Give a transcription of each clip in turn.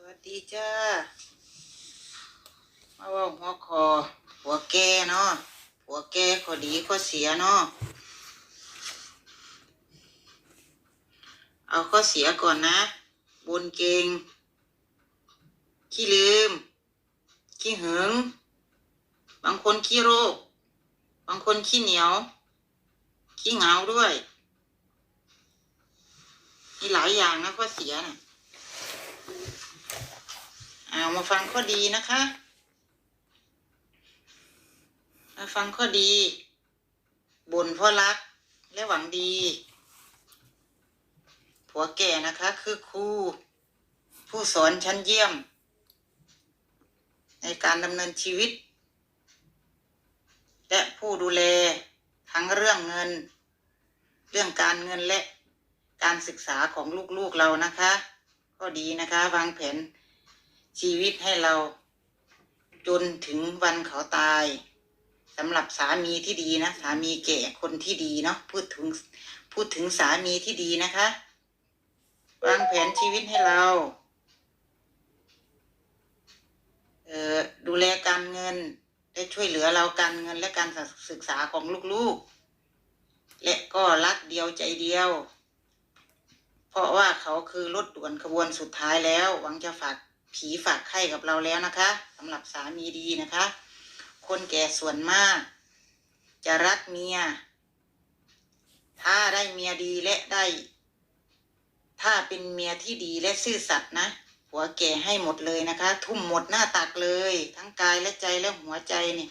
วัสดีจ้า มาว่าหัวคอหัวแก่เนาะหัวแก่ข้อดีข้อเสียเนาะ เอาข้อเสียก่อนนะ บนเกง ขี้ลืม ขี้หึง บางคนขี้โรค บางคนขี้เหนียว ขี้เหงาด้วย มีหลายอย่างนะข้อเสียน่ะ เอามาฟังข้อดีนะคะ มาฟังข้อดี บ่นเพราะรัก และหวังดี ผัวแก่นะคะ คือครูผู้สอนชั้นเยี่ยม ในการดำเนินชีวิต และผู้ดูแลทั้งเรื่องเงิน เรื่องการเงินและการศึกษาของลูกๆเรานะคะก็ดีนะคะ วางแผน ชีวิตให้เรา จนถึงวันเขาตายสำหรับสามีที่ดีนะ สามีแก่คนที่ดีเนาะพูดถึงพูดถึงสามีที่ดีนะคะวางแผนชีวิตให้เราเออดูแลการเงิน ได้ช่วยเหลือเราการเงินและการศึกษาของลูกๆ และก็รักเดียวใจเดียว เพราะว่าเขาคือรถด่วนขบวนสุดท้ายแล้ว หวังจะฝาก ผีฝากไข่กับเราแล้วนะคะสำหรับสามีดีนะคะ คนแก่ส่วนมาก จะรักเมีย ถ้าได้เมียดีและได้ ถ้าเป็นเมียที่ดีและซื่อสัตย์นะหัวแก่ให้หมดเลยนะคะ ทุ่มหมดหน้าตักเลย ทั้งกายและใจและหัวใจเนี่ย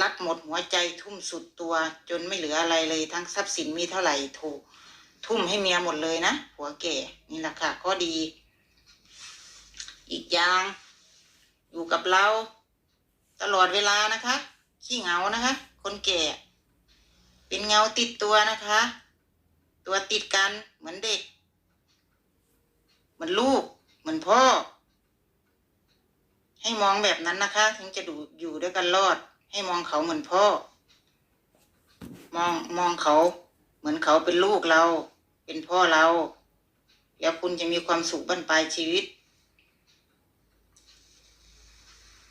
รักหมดหัวใจทุ่มสุดตัว จนไม่เหลืออะไรเลย ทั้งทรัพย์สินมีเท่าไหร่ถูก ทุ่มให้เมียหมดเลยนะหัวแก่นี่แหละค่ะก็ดี อีกอย่าง อยู่กับเรา ตลอดเวลานะคะ ขี้เหงานะคะ คนแก่ เป็นเงาติดตัวนะคะ ตัวติดกันเหมือนเด็ก เหมือนลูก เหมือนพ่อ ให้มองแบบนั้นนะคะ ถึงจะดูอยู่ด้วยกันรอด ให้มองเขาเหมือนพ่อ มองมองเขา เหมือนเขาเป็นลูกเรา เป็นพ่อเราแล้วคุณจะมีความสุขบั้นปลายชีวิต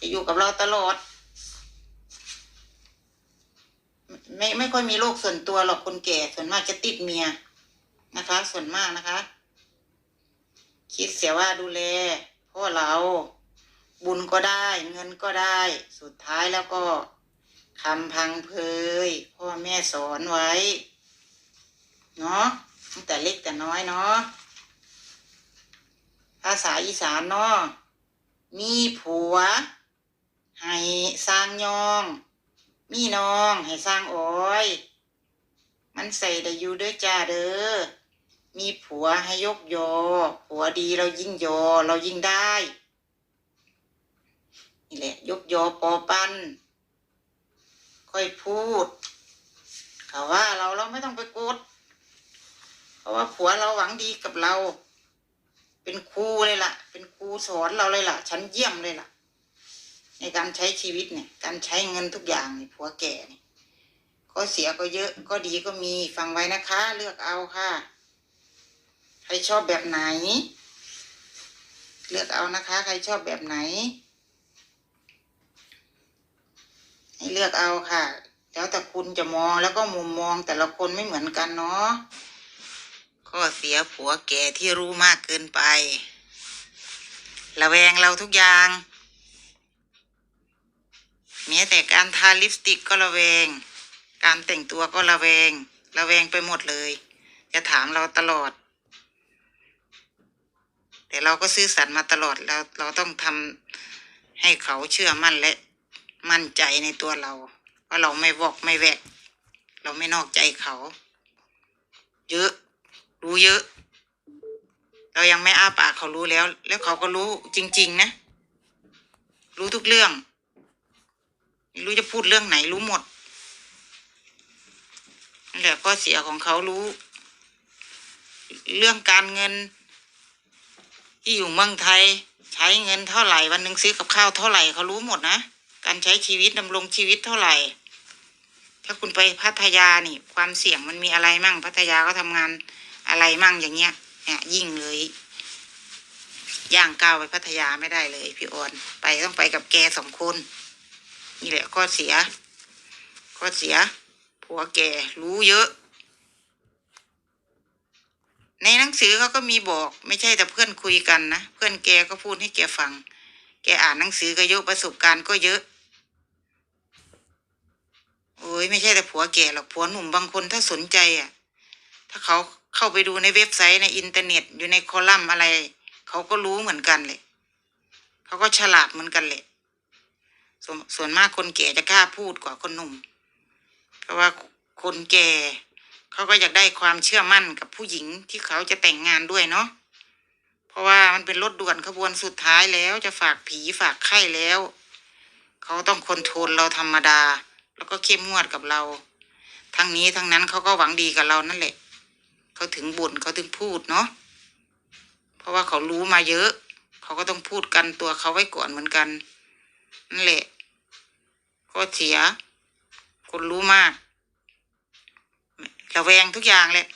จะอยู่กับเราตลอด ไม่ไม่ค่อยมีโรคส่วนตัวหรอกคนแก่ส่วนมากจะติดเมียนะคะ ส่วนมากนะคะ คิดเสียว่าดูแลพ่อเราบุญก็ได้เงินก็ได้ สุดท้ายแล้วก็คำพังเพยพ่อแม่สอนไว้ เนาะตั้งแต่เล็กแต่น้อยเนาะภาษาอีสานเนาะมีผัว ให้สร้างยอง มีน้องให้สร้างอ้อย มันใส่ได้อยู่ด้อจ้าเด้อ มีผัวให้ยกยอ ผัวดีเรายิ่งยอเรายิ่งได้ นี่แหละ ยกยอปอปันค่อยพูด เขาว่าเราเราไม่ต้องไปโกดเพราะว่าผัวเราหวังดีกับเรา เป็นครูเลยล่ะ เป็นครูสอนเราเลยล่ะชั้นเยี่ยมเลยล่ะ ในการใช้ชีวิตเนี่ย การใช้เงินทุกอย่างนี่ผัวแก่เนี่ข้อเสียก็เยอะก็ดีก็มีฟังไว้นะคะ เลือกเอาค่ะ ใครชอบแบบไหน เลือกเอานะคะ ใครชอบแบบไหน ให้เลือกเอาค่ะ แล้วแต่คุณจะมองแล้วก็มุมมองแต่ละคนไม่เหมือนกันเนาะข้อเสียผัวแก่ที่รู้มากเกินไประแวงเราทุกอย่าง แม้แต่การทาลิปสติกก็ระแวง การแต่งตัวก็ระแวง ระแวงไปหมดเลย จะถามเราตลอด แต่เราก็ซื่อสัตย์มาตลอดเราเราต้องทำให้เขาเชื่อมั่นและมั่นใจในตัวเราว่าเราไม่วอกไม่แวก เราไม่นอกใจเขา เยอะ รู้เยอะ เรายังไม่อ้าปากเขารู้แล้ว แล้วเขาก็รู้จริง ๆ นะ รู้ทุกเรื่อง รู้จะพูดเรื่องไหนรู้หมดนั่นแหละข้อเสียของเขารู้ เรื่องการเงิน ที่อยู่เมืองไทย ใช้เงินเท่าไหร่วันหนึ่งซื้อกับข้าวเท่าไหร่เขารู้หมดนะการใช้ชีวิตดำรงชีวิตเท่าไหร่ ถ้าคุณไปพัทยานี่ ความเสี่ยงมันมีอะไรมั่ง พัทยาก็ทำงานอะไรมั่งอย่างเงี้ยเนี่ยยิ่งเลยย่างก้าวไปพัทยาไม่ได้เลย พี่ออนไปต้องไปกับแกสองคน นี่แหละข้อเสีย ข้อเสีย ผัวแกรู้เยอะ ในหนังสือเขาก็มีบอก ไม่ใช่แต่เพื่อนคุยกันนะ เพื่อนแกก็พูดให้แกฟัง แกอ่านหนังสือก็เยอะประสบการณ์ก็เยอะ โอ้ยไม่ใช่แต่ผัวแกหรอกผัวหนุ่มบางคนถ้าสนใจอะ ถ้าเขาเข้าไปดูในเว็บไซต์ในอินเทอร์เน็ตอยู่ในคอลัมน์อะไร เขาก็รู้เหมือนกันเลย เขาก็ฉลาดเหมือนกันเลย สส่วนมากคนแก่จะกล้าพูดกว่าคนหนุ่ม เพราะว่าคนแก่เขาก็อยากได้ความเชื่อมั่นกับผู้หญิงที่เขาจะแต่งงานด้วยเนาะเพราะว่ามันเป็นรถด่วนขบวนสุดท้ายแล้วจะฝากผีฝากไข้แล้ว เขาต้องคนโทรลเราธรรมดา แล้วก็เข้มงวดกับเรา ทั้งนี้ทั้งนั้นเขาก็หวังดีกับเรานั่นแหละ เขาถึงบ่นเขาถึงพูดเนาะเพราะว่าเขารู้มาเยอะ เขาก็ต้องพูดกันตัวเขาไว้ก่อนเหมือนกัน นั่นแหละข้อเสีย คนรู้มากระแวงทุกอย่างแหละ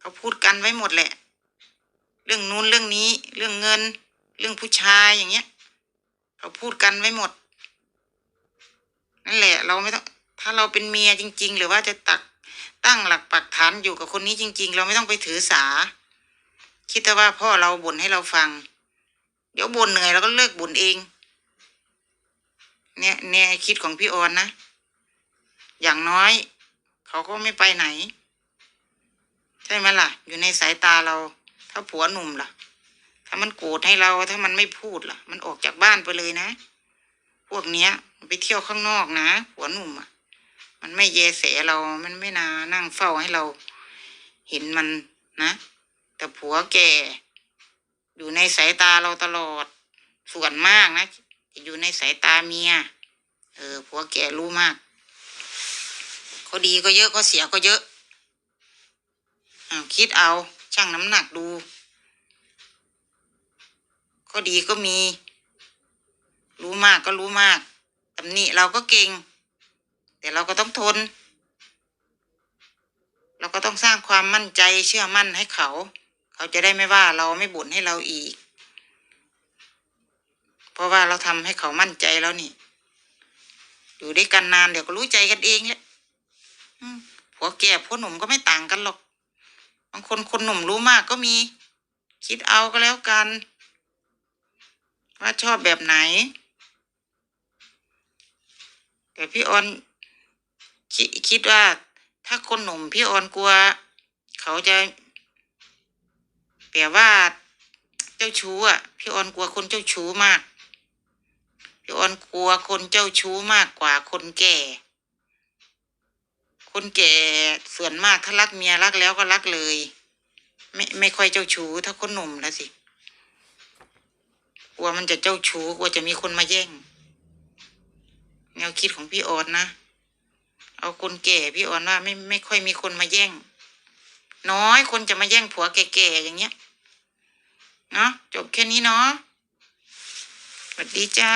เขาพูดกันไว้หมดแหละ เรื่องนู้นเรื่องนี้ เรื่องเงิน เรื่องผู้ชายอย่างเงี้ยเขาพูดกันไว้หมด นั่นแหละ เราไม่ต้อง ถ้าเราเป็นเมียจริง ๆ หรือว่าจะตักตั้งหลักปักฐานอยู่กับคนนี้จริง ๆ เราไม่ต้องไปถือสา คิดแต่ว่าพ่อเราบ่นให้เราฟัง เดี๋ยวบ่นเหนื่อยเราก็เลิกบ่นเอง เนี่ยเนี่ยคิดของพี่ออนนะ อย่างน้อย เขาก็ไม่ไปไหน ใช่ไหมล่ะ อยู่ในสายตาเรา ถ้าผัวหนุ่มล่ะ ถ้ามันโกรธให้เราถ้ามันไม่พูดล่ะ มันออกจากบ้านไปเลยนะ พวกเนี้ย ไปเที่ยวข้างนอกนะผัวหนุ่มอะ มันไม่แยแสเรา มันไม่นานั่งเฝ้าให้เรา เห็นมันนะแต่ผัวแก่ อยู่ในสายตาเราตลอดส่วนมากนะ อยู่ในสายตาเมีย เออผัวแก่รู้มากข้อดีก็เยอะข้อเสียก็เยอะอาคิดเอาชั่งน้ำหนักดูข้อดีก็มี รู้มากก็รู้มากตำหนิเราก็เก่ง แต่เราก็ต้องทน เราก็ต้องสร้างความมั่นใจเชื่อมั่นให้เขา เขาจะได้ไม่ว่าเราไม่บ่นให้เราอีก เพราะว่าเราทำให้เขามั่นใจแล้วนี่ อยู่ด้วยกันนานเดี๋ยวก็รู้ใจกันเองแหละผัวแก่ผัวหนุ่มก็ไม่ต่างกันหรอก บางคนคนหนุ่มรู้มากก็มี คิดเอาก็แล้วกัน ว่าชอบแบบไหน แต่พี่ออนคิดคิดว่า ถ้าคนหนุ่มพี่ออนกลัว เขาจะแบบว่า เจ้าชู้อะ พี่ออนกลัวคนเจ้าชู้มาก พี่ออนกลัวคนเจ้าชู้มากกว่าคนแก่ คนแก่ส่วนมากถ้ารักเมียรักแล้วก็รักเลย ไม่ไม่ค่อยเจ้าชู้ถ้าคนหนุ่มแล้วสิกลัวมันจะเจ้าชู้กลัวจะมีคนมาแย่งแนวคิดของพี่ออนนะเอาคนแก่พี่ออนว่าไม่ไม่ค่อยมีคนมาแย่ง น้อยคนจะมาแย่งผัวแก่ๆอย่างเงี้ยเนาะจบแค่นี้เนาะสวัสดีจ้า